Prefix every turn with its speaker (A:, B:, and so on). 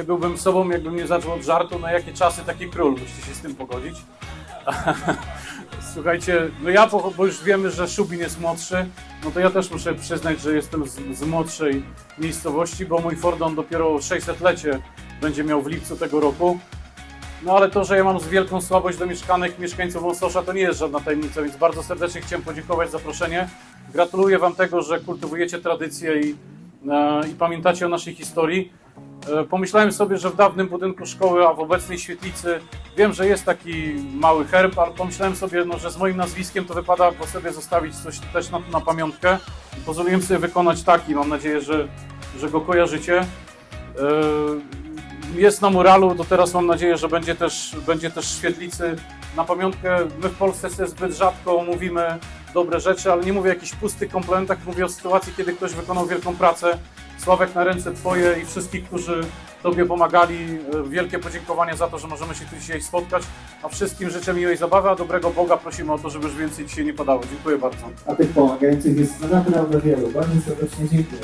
A: nie byłbym sobą, jakbym nie zaczął od żartu, no jakie czasy, taki król, musicie się z tym pogodzić. Słuchajcie, no ja, bo już wiemy, że Szubin jest młodszy, no to ja też muszę przyznać, że jestem z, z młodszej miejscowości, bo mój Fordon dopiero 600-lecie będzie miał w lipcu tego roku. No ale to, że ja mam z wielką słabość do mieszkanek mieszkańców Wąsosza, to nie jest żadna tajemnica, więc bardzo serdecznie chciałem podziękować za zaproszenie. Gratuluję Wam tego, że kultywujecie tradycję i, e, i pamiętacie o naszej historii. E, Pomyślałem sobie, że w dawnym budynku szkoły, a w obecnej świetlicy, wiem, że jest taki mały herb, ale pomyślałem sobie, no, że z moim nazwiskiem to wypada po sobie zostawić coś też na, na pamiątkę. Pozwoliłem sobie wykonać taki, mam nadzieję, że, że go kojarzycie. E, Jest na muralu, to teraz mam nadzieję, że będzie też, będzie też świetlicy. Na pamiątkę, my w Polsce sobie zbyt rzadko mówimy dobre rzeczy, ale nie mówię o jakichś pustych komplementach, mówię o sytuacji, kiedy ktoś wykonał wielką pracę. Sławek na ręce Twoje i wszystkich, którzy Tobie pomagali. E, Wielkie podziękowania za to, że możemy się tu dzisiaj spotkać. A wszystkim życzę miłej zabawy, a dobrego Boga prosimy o to, żeby już więcej dzisiaj nie padało. Dziękuję bardzo.
B: A tych pomagających jest naprawdę wielu. Bardzo serdecznie dziękuję.